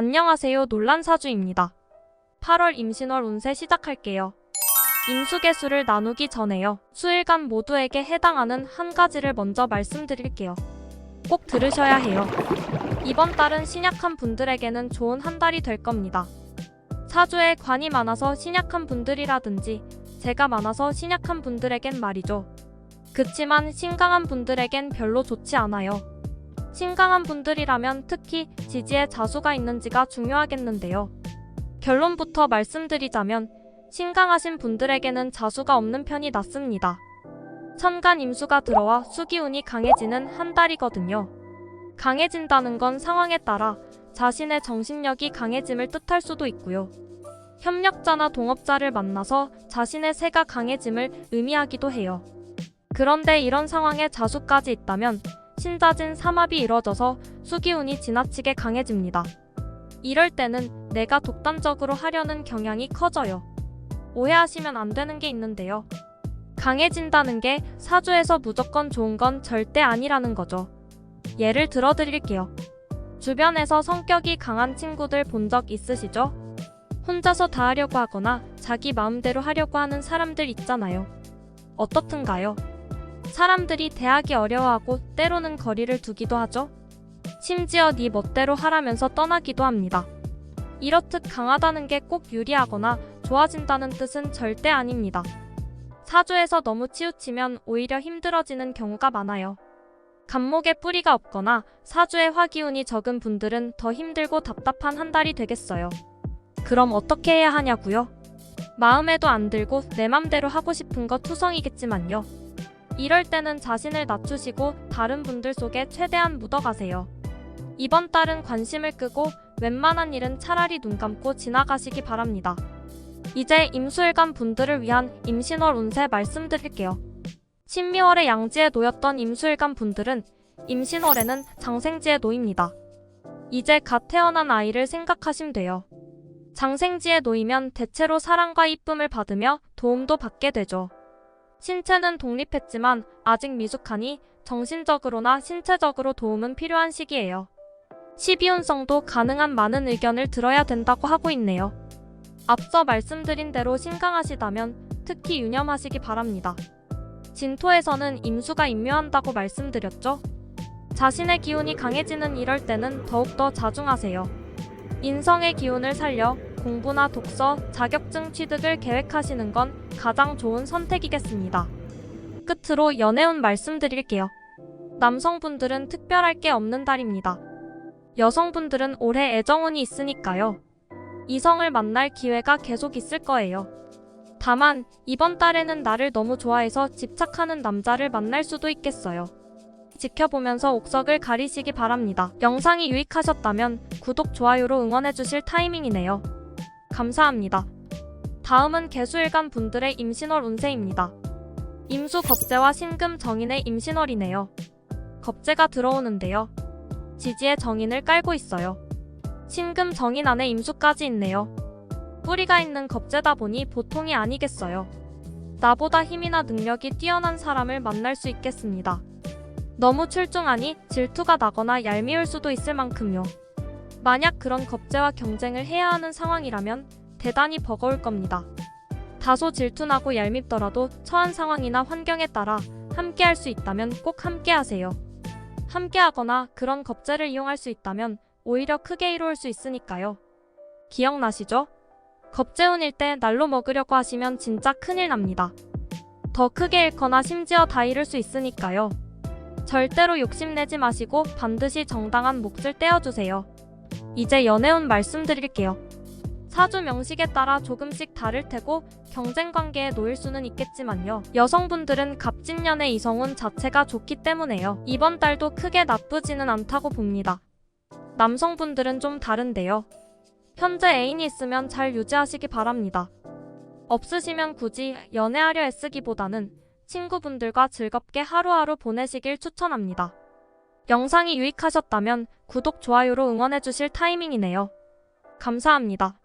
안녕하세요. 논란사주입니다. 8월 임신월 운세 시작할게요. 임수개수를 나누기 전에요. 수일간 모두에게 해당하는 한 가지를 먼저 말씀드릴게요. 꼭 들으셔야 해요. 이번 달은 신약한 분들에게는 좋은 한 달이 될 겁니다. 사주에 관이 많아서 신약한 분들이라든지 재가 많아서 신약한 분들에겐 말이죠. 그치만 신강한 분들에겐 별로 좋지 않아요. 신강한 분들이라면 특히 지지에 자수가 있는지가 중요하겠는데요. 결론부터 말씀드리자면 신강하신 분들에게는 자수가 없는 편이 낫습니다. 천간 임수가 들어와 수기운이 강해지는 한 달이거든요. 강해진다는 건 상황에 따라 자신의 정신력이 강해짐을 뜻할 수도 있고요. 협력자나 동업자를 만나서 자신의 세가 강해짐을 의미하기도 해요. 그런데 이런 상황에 자수까지 있다면 신자진 삼합이 이뤄져서 수기운이 지나치게 강해집니다. 이럴 때는 내가 독단적으로 하려는 경향이 커져요. 오해하시면 안 되는 게 있는데요. 강해진다는 게 사주에서 무조건 좋은 건 절대 아니라는 거죠. 예를 들어 드릴게요. 주변에서 성격이 강한 친구들 본 적 있으시죠? 혼자서 다 하려고 하거나 자기 마음대로 하려고 하는 사람들 있잖아요. 어떻든가요? 사람들이 대하기 어려워하고 때로는 거리를 두기도 하죠. 심지어 네 멋대로 하라면서 떠나기도 합니다. 이렇듯 강하다는 게 꼭 유리하거나 좋아진다는 뜻은 절대 아닙니다. 사주에서 너무 치우치면 오히려 힘들어지는 경우가 많아요. 감목에 뿌리가 없거나 사주에 화기운이 적은 분들은 더 힘들고 답답한 한 달이 되겠어요. 그럼 어떻게 해야 하냐고요? 마음에도 안 들고 내 맘대로 하고 싶은 거 투성이겠지만요. 이럴 때는 자신을 낮추시고 다른 분들 속에 최대한 묻어가세요. 이번 달은 관심을 끄고 웬만한 일은 차라리 눈 감고 지나가시기 바랍니다. 이제 임수일간 분들을 위한 임신월 운세 말씀드릴게요. 신미월에 양지에 놓였던 임수일간 분들은 임신월에는 장생지에 놓입니다. 이제 갓 태어난 아이를 생각하시면 돼요. 장생지에 놓이면 대체로 사랑과 이쁨을 받으며 도움도 받게 되죠. 신체는 독립했지만 아직 미숙하니 정신적으로나 신체적으로 도움은 필요한 시기예요. 12운성도 가능한 많은 의견을 들어야 된다고 하고 있네요. 앞서 말씀드린 대로 신강하시다면 특히 유념하시기 바랍니다. 진토에서는 임수가 임묘한다고 말씀드렸죠? 자신의 기운이 강해지는 이럴 때는 더욱더 자중하세요. 인성의 기운을 살려 공부나 독서, 자격증 취득을 계획하시는 건 가장 좋은 선택이겠습니다. 끝으로 연애운 말씀드릴게요. 남성분들은 특별할 게 없는 달입니다. 여성분들은 올해 애정운이 있으니까요. 이성을 만날 기회가 계속 있을 거예요. 다만 이번 달에는 나를 너무 좋아해서 집착하는 남자를 만날 수도 있겠어요. 지켜보면서 옥석을 가리시기 바랍니다. 영상이 유익하셨다면 구독, 좋아요로 응원해주실 타이밍이네요. 감사합니다. 다음은 개수일간 분들의 임신월 운세입니다. 임수 겁재와 신금 정인의 임신월이네요. 겁재가 들어오는데요. 지지의 정인을 깔고 있어요. 신금 정인 안에 임수까지 있네요. 뿌리가 있는 겁재다 보니 보통이 아니겠어요. 나보다 힘이나 능력이 뛰어난 사람을 만날 수 있겠습니다. 너무 출중하니 질투가 나거나 얄미울 수도 있을 만큼요. 만약 그런 겁재와 경쟁을 해야 하는 상황이라면 대단히 버거울 겁니다. 다소 질투나고 얄밉더라도 처한 상황이나 환경에 따라 함께 할 수 있다면 꼭 함께 하세요. 함께 하거나 그런 겁재를 이용할 수 있다면 오히려 크게 이루어올 수 있으니까요. 기억나시죠? 겁재운일 때 날로 먹으려고 하시면 진짜 큰일 납니다. 더 크게 잃거나 심지어 다 잃을 수 있으니까요. 절대로 욕심내지 마시고 반드시 정당한 몫을 떼어주세요. 이제 연애운 말씀드릴게요. 사주 명식에 따라 조금씩 다를 테고 경쟁 관계에 놓일 수는 있겠지만요. 여성분들은 갑진년의 이성운 자체가 좋기 때문에요. 이번 달도 크게 나쁘지는 않다고 봅니다. 남성분들은 좀 다른데요. 현재 애인이 있으면 잘 유지하시기 바랍니다. 없으시면 굳이 연애하려 애쓰기보다는 친구분들과 즐겁게 하루하루 보내시길 추천합니다. 영상이 유익하셨다면 구독, 좋아요로 응원해주실 타이밍이네요. 감사합니다.